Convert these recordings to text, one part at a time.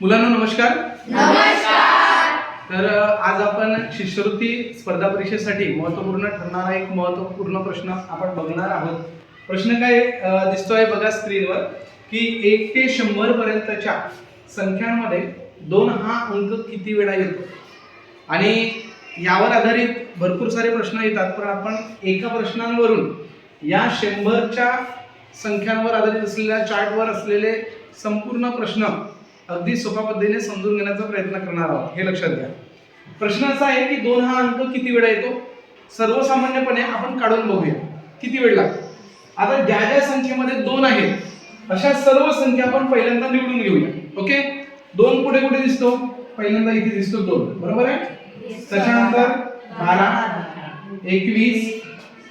मुलांना नमस्कार. तर अ, आज आपण शिष्यवृत्ती स्पर्धा परीक्षेसाठी महत्त्वपूर्ण ठरणारा एक महत्त्वपूर्ण प्रश्न आपण बघणार आहोत. प्रश्न काय दिसतोय बघा स्क्रीनवर की एक ते शंभर पर्यंतच्या संख्यांमध्ये दोन हा अंक किती वेळा येतो? आणि यावर आधारित भरपूर सारे प्रश्न येतात पण आपण एका प्रश्नांवरून या शंभरच्या संख्यांवर आधारित असलेल्या चार्टवर असलेले संपूर्ण प्रश्न अगदी सोप्या पद्धतीने समजून घेण्याचा प्रयत्न करणार आहोत. हे लक्षात घ्या. प्रश्न असा आहे की दोन हा अंक किती वेळा येतो? सर्वसामान्यपणे आपण काढून बघूया. किती वेळ लागतो? आता ज्या ज्या संख्येमध्ये दोन आहेत अशा सर्व संख्या आपण पहिल्यांदा निवडून घेऊया. ओके? दोन कुठे कुठे दिसतो? पहिल्यांदा इथे दिसतो दोन. बरोबर आहे? त्याच्यानंतर बारा एकवीस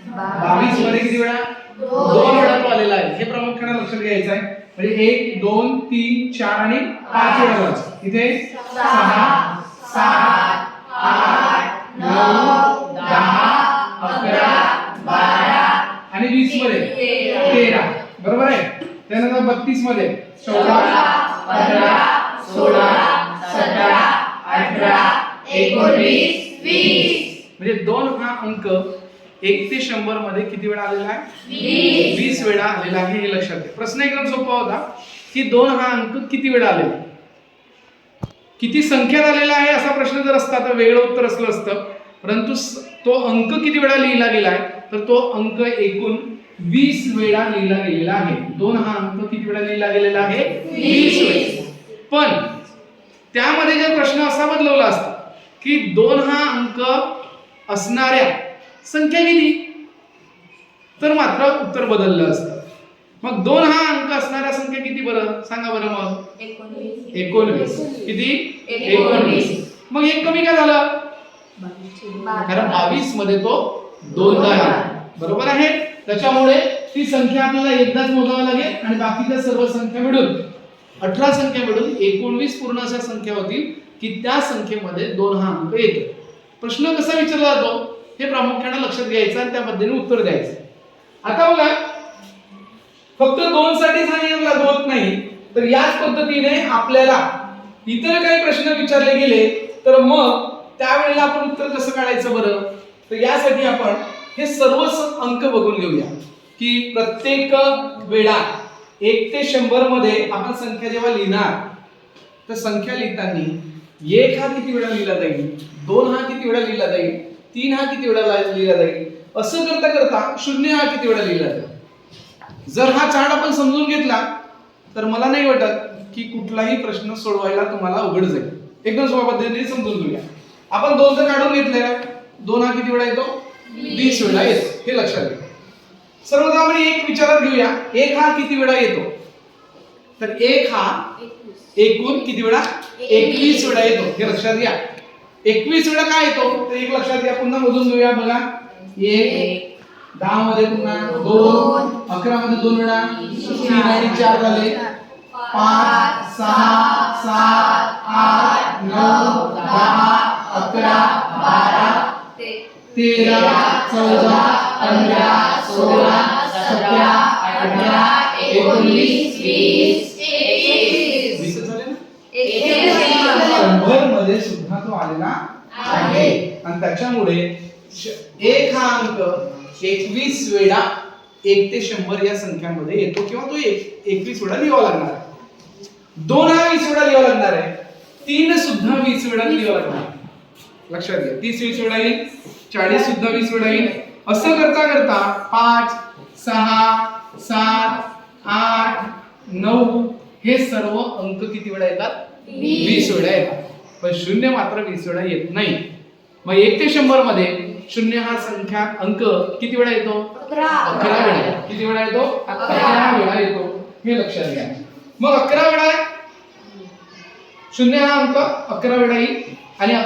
बावीसमध्ये किती वेळा? दोन वेळा तो आलेला आहे. हे प्रामुख्याने लक्षात घ्यायचं आहे. म्हणजे एक दोन तीन चार आणि पाच वेळा इथे सहा सात आठ नऊ दहा अकरा बारा आणि वीसमध्ये तेरा. बरोबर आहे? त्यानंतर बत्तीसमध्ये चौदा पंधरा सोळा सतरा अठरा एकोणवीस वीस. म्हणजे दोन हा अंक एक ते शंभरमध्ये किती वेळा आलेला आहे? वीस. वेळा आलेला आहे हे लक्षात घ्या. प्रश्न एकदम सोपा होता. की दोन हा अंक किती वेळा आलेला किती संख्यात आलेला आहे असा प्रश्न जर असता तर वेगळं उत्तर असलं असतं. परंतु तो अंक किती वेळा लिहिला गेला आहे? तर तो अंक एकूण वीस वेळा लिहिला गेलेला आहे. दोन हा अंक किती वेळा लिहिला गेलेला आहे? वीस. वेळा पण त्यामध्ये जर प्रश्न असा बदलवला असता की दोन हा अंक असणाऱ्या संख्या किती तर मात्र उत्तर बदललं असतं. मग दोन हा अंक असणाऱ्या संख्या किती बरं? सांगा बरं मग. एकोणवीस. किती? एकोणवीस. मग एक कमी काय झालं? कारण बावीसमध्ये तो दोनदा बरोबर आहे? त्याच्यामुळे ती संख्या आपल्याला एकदाच मोजावी लागेल आणि बाकीच्या सर्व संख्या मिळून अठरा संख्या मिळून एकोणवीस पूर्ण अशा संख्या होतील की त्या संख्येमध्ये दोन हा अंक येतो? प्रश्न कसा विचारला जातो? हे प्रामुख्याने लक्षात घ्यायचं आणि त्या पद्धतीने उत्तर द्यायचं. आता बघा फक्त दोन साठीच हा नियम लागू होत नाही तर याच पद्धतीने आपल्याला इतर काही प्रश्न विचारले गेले तर मग त्यावेळेला आपण उत्तर कसं काढायचं बरं? तर यासाठी आपण हे सर्व अंक बघून घेऊया की प्रत्येक वेळा एक ते शंभरमध्ये आपण संख्या जेव्हा लिहिणार तर संख्या लिहिताना एक हा किती वेळा लिहिला जाईल? दोन हा किती वेळा लिहिला जाईल? तीन हा किती वेळा लिहिला जाईल? असं करता करता शून्य हा किती वेळा लिहिला जाईल? जर हा चार्ट आपण समजून घेतला तर मला नाही वाटत की कुठलाही प्रश्न सोडवायला तुम्हाला अवघड जाईल. एकदम सोप्या पद्धतीने समजून घेऊया. आपण दोन तर काढून घेतले. दोन हा किती वेळा येतो? वीस वेळा. येतो हे लक्षात घ्या. सर्वसामान्य एक विचारात घेऊया. एक हा किती वेळा येतो? तर एक हा एकूण किती वेळा? एकवीस वेळा येतो. हे लक्षात घ्या. एकवीस वेळा काय येतो? तर एक लक्षात घ्या. पुन्हा मोजून घेऊया बघा. एक दहा मध्ये पुन्हा दोन अकरा मध्ये दोन वेळा. तीन आणि चार झाले. पाच सहा सात आठ नऊ दहा अकरा बारा तेरा चौदा पंधरा सोळा सतरा अठरा एकोणीस वीस झाले ना शंभरमध्ये सुद्धा तो आलेला आहे. आणि त्याच्यामुळे एक हा अंक एकवीस वेळा एक ते शंभर या संख्यांमध्ये येतो किंवा तो एक एकवीस वेळा लिहावा लागणार आहे. दोन हा वीस वेळा लिहावा लागणार आहे. तीन सुद्धा वीस वेळा लिहावा लागणार आहे. लक्षात घ्या. तीस वीस वेळा येईल चाळीस सुद्धा वीस वेळा येईल. असं करता करता पाच सहा सात आठ नऊ हे सर्व अंक किती वेळा येतात? वीस वेळा येतात. पण शून्य मात्र वीस वेळा येत नाही. मग एक ते शंभरमध्ये शून्य हा संख्या अंक किती वेळा येतो? अकरा. वेळा. किती वेळा येतो? अकरा. वेळा येतो. हे लक्षात घ्या. मग अकरा वेळा शून्य हा अंक अकरा वेळा येईल. आणि